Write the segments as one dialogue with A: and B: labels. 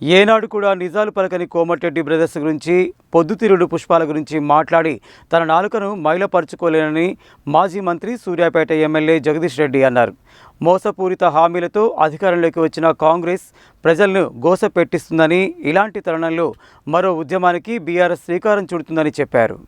A: ఏనాడు కూడా నిజాలు పలకని కోమటిరెడ్డి బ్రదర్స్ గురించి పొద్దుతిరుడు పుష్పాల గురించి మాట్లాడి తన నాలుకను మైలపరుచుకోలేనని మాజీ మంత్రి సూర్యాపేట ఎమ్మెల్యే జగదీష్ రెడ్డి అన్నారు. మోసపూరిత హామీలతో అధికారంలోకి వచ్చిన కాంగ్రెస్ ప్రజలను గోస పెట్టిస్తుందని ఇలాంటి తరుణంలో మరో ఉద్యమానికి బీఆర్ఎస్ శ్రీకారం చుడుతుందని చెప్పారు.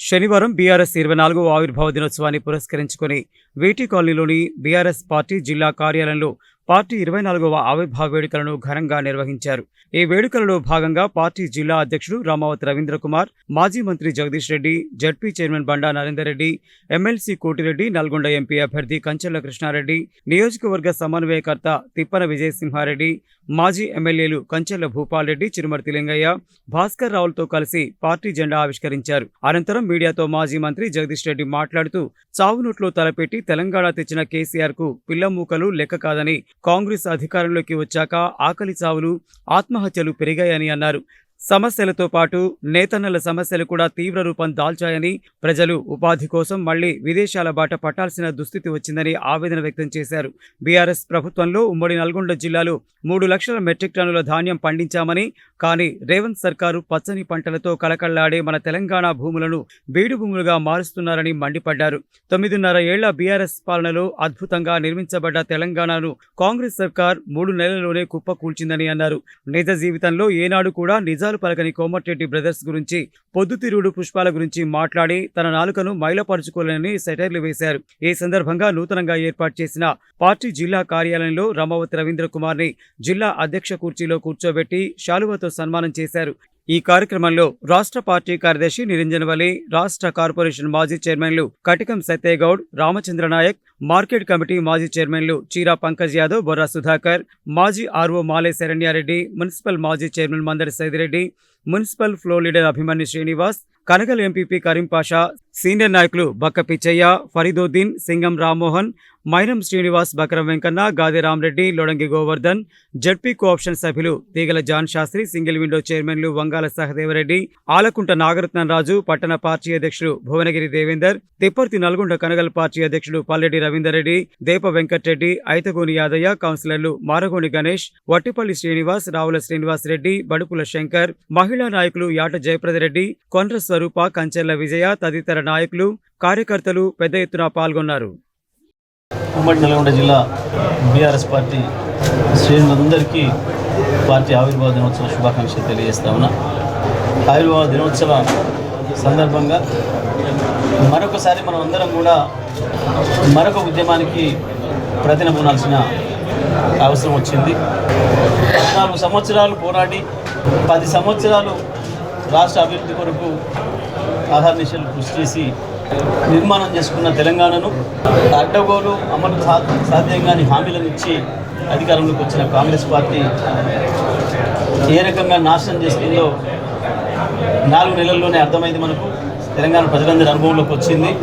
A: శనివారం బీఆర్ఎస్ ఇరవై నాలుగో ఆవిర్భావ దినోత్సవాన్ని పురస్కరించుకొని వీటీ కాలనీలోని బీఆర్ఎస్ పార్టీ జిల్లా కార్యాలయంలో పార్టీ ఇరవై నాలుగవ ఆవిర్భావ వేడుకలను ఘనంగా నిర్వహించారు. ఈ వేడుకలలో భాగంగా పార్టీ జిల్లా అధ్యక్షుడు రామావతి రవీంద్ర కుమార్ మాజీ మంత్రి Jagadish Reddy ZP chairman Banda Narender Reddy MLC Kotireddy Nalgonda MP అభ్యర్థి కంచెల కృష్ణారెడ్డి నియోజకవర్గ సమన్వయకర్త తిప్పన విజయసింహారెడ్డి మాజీ ఎమ్మెల్యేలు కంచెల భూపాల్రెడ్డి చిరుమర్తి లింగయ్య భాస్కర్ రావులతో కలిసి పార్టీ జెండా ఆవిష్కరించారు. అనంతరం మీడియాతో మాజీ మంత్రి జగదీష్ రెడ్డి మాట్లాడుతూ చావునోట్లో తలపెట్టి తెలంగాణ తెచ్చిన కేసీఆర్కు పిల్లమూకలు లెక్క కాదని కాంగ్రెస్ అధికారంలోకి వచ్చాక ఆకలి చావులు ఆత్మహత్యలు పెరిగాయని అన్నారు. సమస్యలతో పాటు నేతన్నల సమస్యలు కూడా తీవ్ర రూపం దాల్చాయని ప్రజలు ఉపాధి కోసం మళ్ళీ విదేశాల బాట పట్టాల్సిన దుస్థితి వచ్చిందని ఆవేదన వ్యక్తం చేశారు. బీఆర్ఎస్ ప్రభుత్వంలో ఉమ్మడి నల్గొండ జిల్లాలో మూడు లక్షల మెట్రిక్ టన్నుల ధాన్యం పండించామని కానీ రేవంత్ సర్కారు పచ్చని పంటలతో కలకళ్ళాడే మన తెలంగాణ భూములను బీడు భూములుగా మారుస్తున్నారని మండిపడ్డారు. తొమ్మిదిన్నర ఏళ్ళ బీఆర్ఎస్ పాలనలో అద్భుతంగా నిర్మించబడ్డ తెలంగాణను కాంగ్రెస్ సర్కార్ మూడు నెలల్లోనే కుప్పకూల్చిందని అన్నారు. నిజ జీవితంలో ఏనాడు కూడా నిజాలు పలకని కోమటిరెడ్డి బ్రదర్స్ గురించి పొద్దుతిరుగుడు పుష్పాల గురించి మాట్లాడి తన నాలుకను మైలపరుచుకోలేనని సెటైర్లు వేశారు. ఈ సందర్భంగా నూతనంగా ఏర్పాటు చేసిన పార్టీ జిల్లా కార్యాలయంలో రమావతి రవీంద్ర కుమార్ని జిల్లా అధ్యక్ష కుర్చీలో కూర్చోబెట్టి శాలువతో సన్మానం చేశారు. ఈ కార్యక్రమంలో రాష్ట్ర పార్టీ కార్యదర్శి నిరంజన్ వలి రాష్ట్ర కార్పొరేషన్ మాజీ చైర్మన్లు కటికం సత్యగౌడ్ రామచంద్ర నాయక్ మార్కెట్ కమిటీ మాజీ చైర్మన్లు చీరా పంకజ్ యాదవ్ బొర్రా సుధాకర్ మాజీ ఆర్ఓ మాలే శరణ్యారెడ్డి మున్సిపల్ మాజీ chairman Mandari Saidireddy municipal floor leader Abhimanyu Srinivas Kanagal MPP Karim Pasha senior నాయకులు బక్క పిచ్చయ్య ఫరీదుద్దీన్ సింగం రామ్మోహన్ మైనం శ్రీనివాస్ బకరం వెంకన్న గాది రామరెడ్డి లొడంగి గోవర్ధన్ జడ్పీ కోఆప్షన్ సభ్యులు Teegala John Shastri single window చైర్మన్లు వంగాల సహదేవరెడ్డి ఆలకుంట నాగరత్నం రాజు పట్టణ పార్టీ అధ్యక్షుడు భువనగిరి దేవేందర్ తిప్పర్తి నల్గొండ కనగల్ పార్టీ అధ్యక్షుడు పల్లెడి రవీందర్ రెడ్డి దేప వెంకటరెడ్డి ఐతగోని యాదయ్య కౌన్సిలర్లు మారగోని గణేష్ వట్టిపల్లి శ్రీనివాస్ రావుల శ్రీనివాస్ రెడ్డి బడుపుల శంకర్ మహిళా నాయకులు యాట జయప్రదరెడ్డి కొండ్ర స్వరూప కంచెర్ల విజయ తదితర నాయకులు కార్యకర్తలు పెద్ద ఎత్తున పాల్గొన్నారు.
B: ఉమ్మడి నల్గొండ జిల్లా బీఆర్ఎస్ పార్టీ శ్రేణులందరికీ పార్టీ ఆవిర్భావ దినోత్సవ శుభాకాంక్షలు తెలియజేస్తా ఉన్నా. ఆవిర్భావ దినోత్సవ సందర్భంగా మరొకసారి మనం అందరం కూడా మరొక ఉద్యమానికి ప్రతినబూనాల్సిన అవసరం వచ్చింది. పద్నాలుగు సంవత్సరాలు పోరాడి పది సంవత్సరాలు రాష్ట్ర అభివృద్ధి కొరకు ఆహార్నిశలు కృషి చేసి నిర్మాణం చేసుకున్న తెలంగాణను అడ్డగోలు అమలు సా- సాధ్యం కాని హామీలను ఇచ్చి అధికారంలోకి వచ్చిన కాంగ్రెస్ పార్టీ ఏ రకంగా నాశనం చేస్తుందో నాలుగు నెలల్లోనే అర్థమైంది మనకు. తెలంగాణ ప్రజలందరి అనుభవంలోకి వచ్చింది.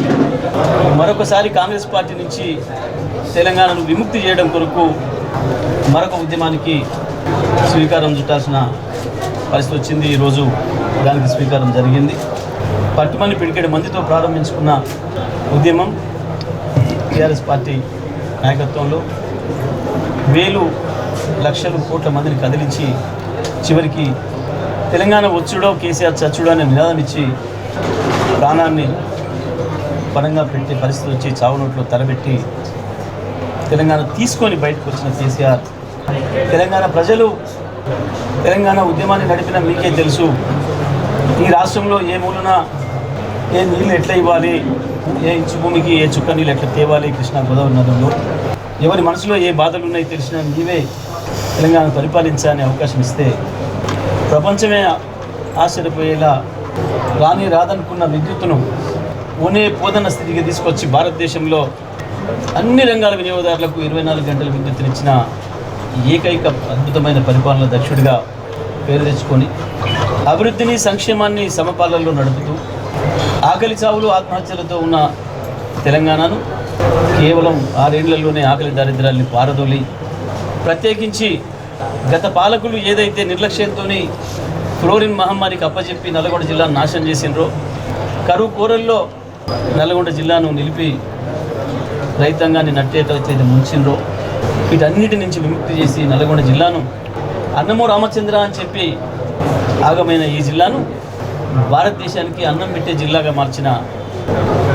B: మరొకసారి కాంగ్రెస్ పార్టీ నుంచి తెలంగాణను విముక్తి చేయడం కొరకు మరొక ఉద్యమానికి స్వీకారం చుట్టాల్సిన పరిస్థితి వచ్చింది. ఈరోజు దానికి స్వీకారం జరిగింది. పట్టుమని పిడికేడు మందితో ప్రారంభించుకున్న ఉద్యమం టీఆర్ఎస్ పార్టీ నాయకత్వంలో వేలు లక్షలు కోట్ల మందిని కదిలించి చివరికి తెలంగాణ వచ్చుడో కేసీఆర్ చచ్చుడో అనే నినాదం ఇచ్చి ప్రాణాన్ని పరంగా పెట్టే పరిస్థితి వచ్చి చావునోట్లో తరబెట్టి తెలంగాణ తీసుకొని బయటకు వచ్చిన కేసీఆర్. తెలంగాణ ప్రజలు తెలంగాణ ఉద్యమాన్ని నడిపిన మీకే తెలుసు. ఈ రాష్ట్రంలో ఏ మూలన ఏ నీళ్ళు ఎట్లా ఇవ్వాలి? ఏ ఇంచు భూమికి ఏ చుక్క నీళ్ళు ఎట్లా తేవాలి? కృష్ణా గోదావరి నదుల్లో. ఎవరి మనసులో ఏ బాధలు ఉన్నాయో తెలిసిన నీవే తెలంగాణ పరిపాలించాలనే అవకాశం ఇస్తే ప్రపంచమే ఆశ్చర్యపోయేలా రాని రాదనుకున్న విద్యుత్తును ఓనే పోదన్న స్థితికి తీసుకొచ్చి భారతదేశంలో అన్ని రంగాల వినియోగదారులకు ఇరవై నాలుగు గంటల విద్యుత్తునిచ్చిన ఏకైక అద్భుతమైన పరిపాలన దక్షుడిగా పేరు తెచ్చుకొని అభివృద్ధిని సంక్షేమాన్ని సమపాలనలో నడుపుతూ ఆకలి చావులు ఆత్మహత్యలతో ఉన్న తెలంగాణను కేవలం ఆరేళ్ళలోనే ఆకలి దారిద్ర్యాన్ని పారదోలి ప్రత్యేకించి గత పాలకులు ఏదైతే నిర్లక్ష్యంతో ఫ్లోరిన్ మహమ్మారికి అప్పచెప్పి నల్గొండ జిల్లాను నాశనం చేసినరో కరువు కూరల్లో నల్గొండ జిల్లాను నిలిపి రైతాంగాన్ని నట్టేటైతే ముంచిండ్రో వీటన్నిటి నుంచి విముక్తి చేసి నల్గొండ జిల్లాను అన్నమో రామచంద్ర అని చెప్పి ఆగమైన ఈ జిల్లాను భారతదేశానికి అన్నం పెట్టే జిల్లాగా మార్చిన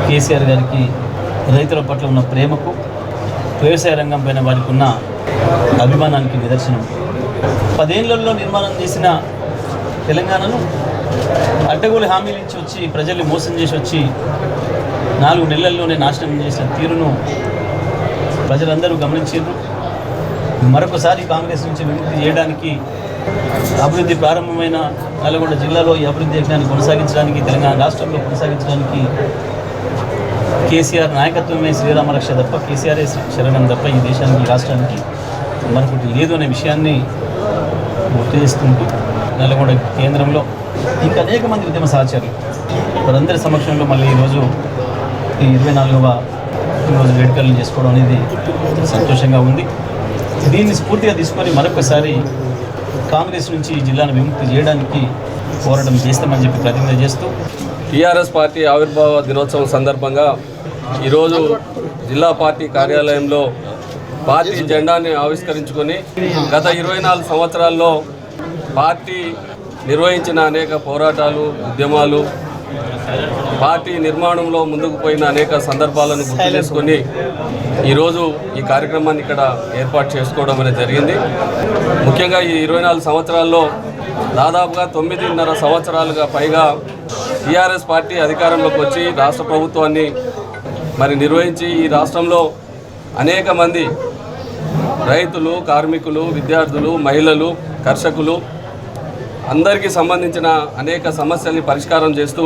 B: కేసీఆర్ గారికి రైతుల పట్ల ఉన్న ప్రేమకు వ్యవసాయ రంగం పైన వారికి ఉన్న అభిమానానికి నిదర్శనం. పదేళ్ళలో నిర్మాణం చేసిన తెలంగాణను అడ్డగోలు హామీలు ఇచ్చి వచ్చి ప్రజల్ని మోసం చేసి వచ్చి నాలుగు నెలల్లోనే నాశనం చేసిన తీరును ప్రజలందరూ గమనించారు. మరొకసారి కాంగ్రెస్ నుంచి విముక్తి చేయడానికి అభివృద్ధి ప్రారంభమైన నల్గొండ జిల్లాలో ఈ అభివృద్ధి యజ్ఞాన్ని కొనసాగించడానికి తెలంగాణ రాష్ట్రంలో కొనసాగించడానికి కేసీఆర్ నాయకత్వమే శ్రీరామ రక్ష తప్ప కేసీఆర్ శరణం తప్ప ఈ దేశానికి రాష్ట్రానికి మరొకటి లేదు అనే విషయాన్ని గుర్తు చేస్తుంటూ నల్గొండ కేంద్రంలో ఇంకా అనేక మంది ఉద్యమ సహచరులు వారందరి సమక్షంలో మళ్ళీ ఈరోజు ఈ ఇరవై నాలుగవ ఈరోజు వేడుకలను చేసుకోవడం అనేది సంతోషంగా ఉంది. దీన్ని స్ఫూర్తిగా తీసుకొని మరొకసారి కాంగ్రెస్ నుంచి ఈ జిల్లాను విముక్తి చేయడానికి పోరాటం చేస్తామని చెప్పి ప్రతిజ్ఞ చేస్తూ
C: టీఆర్ఎస్ పార్టీ ఆవిర్భావ దినోత్సవం సందర్భంగా ఈరోజు జిల్లా పార్టీ కార్యాలయంలో పార్టీ జెండాని ఆవిష్కరించుకొని గత ఇరవై నాలుగు సంవత్సరాల్లో పార్టీ నిర్వహించిన అనేక పోరాటాలు ఉద్యమాలు పార్టీ నిర్మాణంలో ముందుకు పోయిన అనేక సందర్భాలను గుర్తు చేసుకొని ఈరోజు ఈ కార్యక్రమాన్ని ఇక్కడ ఏర్పాటు చేసుకోవడం అనేది జరిగింది. ముఖ్యంగా ఈ ఇరవై నాలుగు సంవత్సరాల్లో దాదాపుగా తొమ్మిదిన్నర సంవత్సరాలుగా పైగా టీఆర్ఎస్ పార్టీ అధికారంలోకి వచ్చి రాష్ట్ర ప్రభుత్వాన్ని మరి నిర్వహించి ఈ రాష్ట్రంలో అనేక మంది రైతులు కార్మికులు విద్యార్థులు మహిళలు కర్షకులు అందరికీ సంబంధించిన అనేక సమస్యల్ని పరిష్కారం చేస్తూ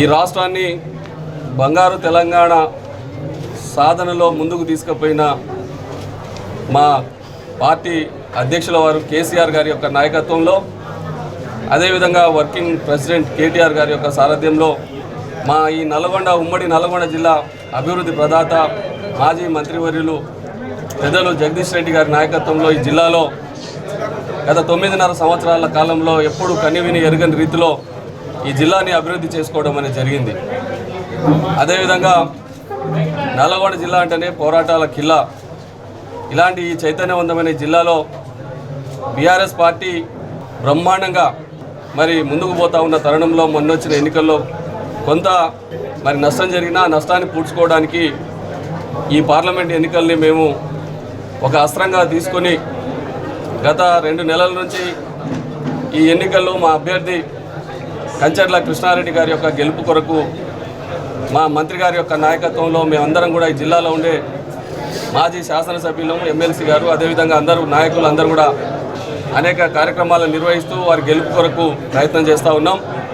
C: ఈ రాష్ట్రాన్ని బంగారు తెలంగాణ సాధనలో ముందుకు తీసుకుపోయిన మా పార్టీ అధ్యక్షుల వారు కేసీఆర్ గారి యొక్క నాయకత్వంలో అదేవిధంగా వర్కింగ్ ప్రెసిడెంట్ కేటీఆర్ గారి యొక్క సారథ్యంలో మా ఈ నల్గొండ ఉమ్మడి నల్గొండ జిల్లా అభివృద్ధి ప్రదాత మాజీ మంత్రివర్యులు పెద్దలు జగదీష్ రెడ్డి గారి నాయకత్వంలో ఈ జిల్లాలో గత తొమ్మిదిన్నర సంవత్సరాల కాలంలో ఎప్పుడు కనివిని ఎరగని రీతిలో ఈ జిల్లాని అభివృద్ధి చేసుకోవడం అనేది జరిగింది. అదేవిధంగా నల్లగొండ జిల్లా అంటేనే పోరాటాల కిల్లా. ఇలాంటి ఈ చైతన్యవంతమైన జిల్లాలో బీఆర్ఎస్ పార్టీ బ్రహ్మాండంగా మరి ముందుకు పోతా ఉన్న తరుణంలో మొన్నొచ్చిన ఎన్నికల్లో కొంత మరి నష్టం జరిగినా నష్టాన్ని పూడ్చుకోవడానికి ఈ పార్లమెంట్ ఎన్నికల్ని మేము ఒక అస్త్రంగా తీసుకొని గత రెండు నెలల నుంచి ఈ ఎన్నికల్లో మా అభ్యర్థి కంచర్ల కృష్ణారెడ్డి గారి యొక్క గెలుపు కొరకు మా మంత్రి గారి యొక్క నాయకత్వంలో మేమందరం కూడా ఈ జిల్లాలో ఉండే మాజీ శాసనసభ్యులు ఎమ్మెల్సీ గారు అదేవిధంగా అందరూ నాయకులు అందరూ కూడా అనేక కార్యక్రమాలు నిర్వహిస్తూ వారి గెలుపు కొరకు ప్రయత్నం చేస్తూ ఉన్నాం.